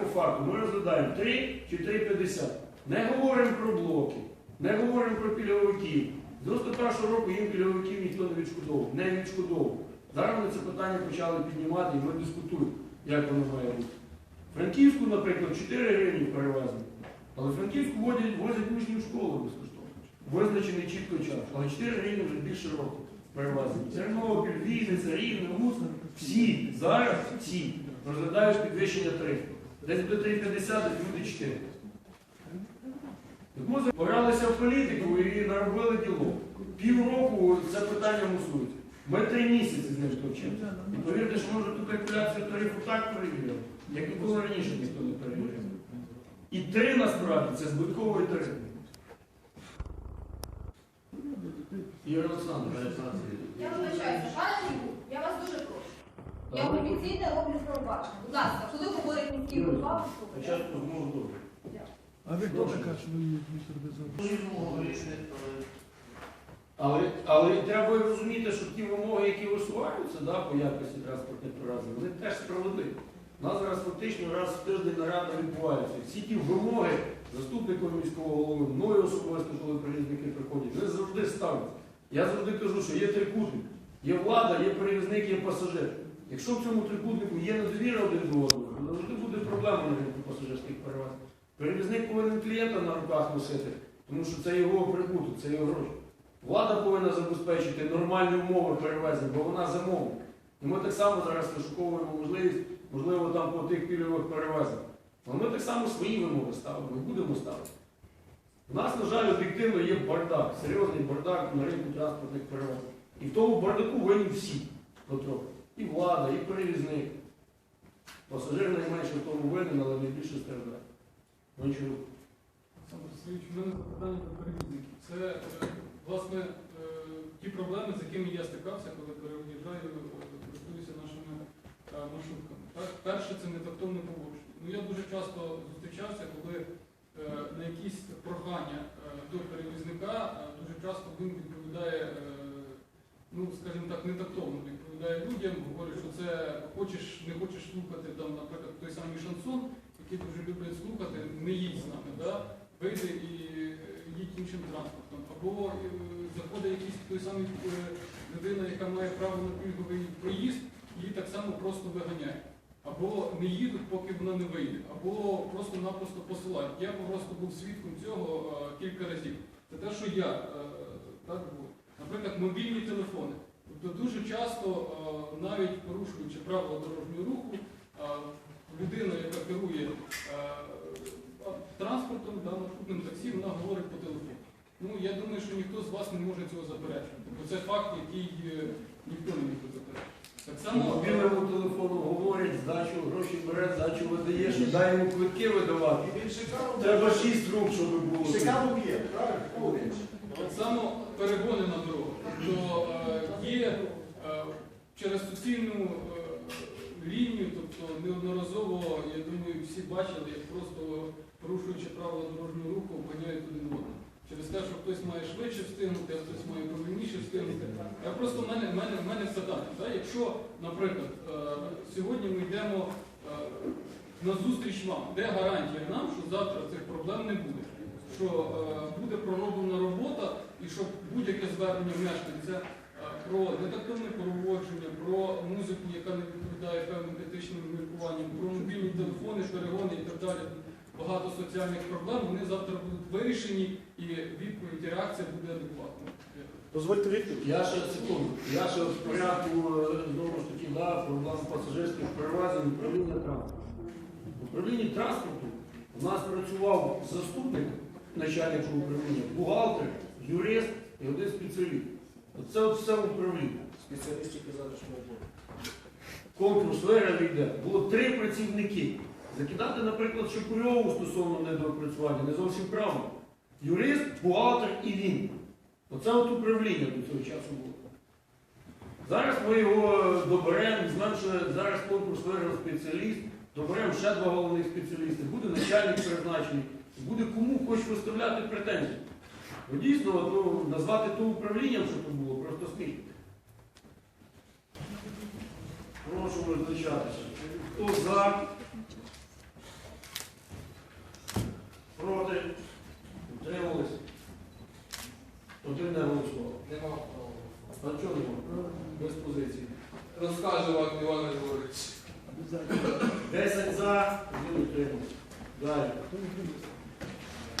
по факту ми розглядаємо 3 чи 3,50. Не говоримо про блоки, не говоримо про пільговиків. З 91 року їм пільговиків ніхто не відшкодовував, не відшкодовував. Зараз вони це питання почали піднімати і ми дискутуємо, як воно має бути. Франківську, наприклад, 4 гривні перевезли. Але Франківську возять, возять учнів в школу безкоштовно. Визначений чітко час. Але 4 гривні вже більше року перевезли. Тернопіль, Вінниця, Рівне, Луцьк. Всі зараз всі розглядають підвищення тарифів. Десь буде 3,50, десь буде 4. Так ми погралися в політику і наробили діло. Півроку це питання мусується. Ми три місяці з ним товчимося. І повірте, що може ту калькуляцію тарифу так перевіряли, як ніколи раніше ніхто не перевіряв. І три насправді це збитковий тариф. Ігор Олександрович. Я вибачаюся, пане Лігу, я вас дуже прошу. Я офіційно роблю пробачення. Будь ласка, коли говорить Спочатку знову добре. А ви хто така, що ви містер Беззон? Але, але треба розуміти, що ті вимоги, які висуваються да, по якості транспортних приразів, вони теж справедливі. У нас зараз фактично раз в тиждень нарада відбувається. Всі ті вимоги заступником міського голови, мною особисто, коли перевізники приходять, вони завжди ставлять. Я завжди кажу, що є трикутник. Є влада, є перевізник, є пасажир. Якщо в цьому трикутнику є недовіра один до одного, то завжди буде проблема на ринку пасажирських перевезень. Перевізник повинен клієнта на руках носити, тому що це його прибуток, це його гроші. Влада повинна забезпечити нормальні умови перевезень, бо вона замовна. І ми так само зараз вишуковуємо можливість, можливо, там по тих пільгових перевезень. Але ми так само свої вимоги ставимо і будемо ставити. У нас, на жаль, об'єктивно є бардак, серйозний бардак на ринку транспортних перевезень. І в тому бардаку винні всі потроху. І влада, і перевізник. Пасажир найменше в тому винен, але найбільше страждає. Ну. Олександр Сергійович, у мене запитання до перевізників. Це, е, власне, е, ті проблеми, з якими я стикався, коли переїжджаю, е, користуюся нашими маршрутками. Так, Перше, це нетактовне поводження. Ну, я дуже часто зустрічався, коли на якісь прохання до перевізника дуже часто він відповідає, ну, скажімо так, нетактовно відповідає людям, говорить, що це хочеш, не хочеш слухати, там, наприклад, той самий шансон, який дуже люблять слухати, не їдь з нами. Да? вийде і їдь іншим транспортом. Або е, заходить якийсь той самий е, людина, яка має право на пільговий проїзд, її так само просто виганяє. Або не їдуть, поки вона не вийде, або просто-напросто посилають. Я просто був свідком цього е, кілька разів. Це те, що я е, так був. Наприклад, мобільні телефони. Тобто дуже часто, е, навіть порушуючи правила дорожнього руху, е, людина, е, транспортом, да, маршрутним таксі, вона говорить по телефону. Ну, я думаю, що ніхто з вас не може цього заперечити. Бо це факт, який е, ніхто не може заперечити. Так само, е, мобільному телефону говорять, здачу, гроші бере, здачу видаєш, дай йому квитки видавати. Треба шість рук, щоб було. Шикарно б'є, правильно? Так само перегони на дорогу. Тобто е, є е, через суцільну е, тобто неодноразово, я думаю, всі бачили, як просто порушуючи правила дорожнього руху, опиняють один одного. Через те, що хтось має швидше встигнути, а хтось має повільніше встигнути. Я просто в мене, мене, мене. Да? Якщо, наприклад, е, сьогодні ми йдемо е, на зустріч вам, де гарантія нам, що завтра цих проблем не буде, що е, буде пророблена робота і що будь-яке звернення мешканця про детективне проводження, про музику, яка не відповідає певним етичним міркуванням, про мобільні телефони, перегони і так далі. Багато соціальних проблем, вони завтра будуть вирішені і відповідь і реакція буде адекватною. Дозвольте відповідь. Я ще секунду. Я ще в порядку знову ж таки да, проблем пасажирських перевезень управління транспорту. В управлінні транспорту у нас працював заступник начальника управління, бухгалтер, юрист і один спеціаліст. Оце от все управління. Спеціалісти казали, що не буде. Конкурс виграв йде. Було три працівники. Закидати, наприклад, Шикульову стосовно недоопрацювання не зовсім правильно. Юрист, бухгалтер і він. Оце от управління до цього часу було. Зараз ми його доберемо, знаємо, що зараз конкурс виграв спеціаліст, доберемо ще два головних спеціалісти, буде начальник призначений, буде кому хоч виставляти претензії. Бо дійсно ну, назвати то управлінням, що то було, просто смішно. Прошу визначатися. Хто за? Проти? Утримались? Один не голосував. Нема голосу. А чого нема? Без позиції. Розкаже вам Іван Григорович. Десять за, один утримався. Далі.